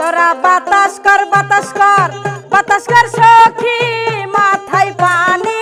তোরা বাতাস কর বাতাস কর বাতাস কর সখী মাথায় পানি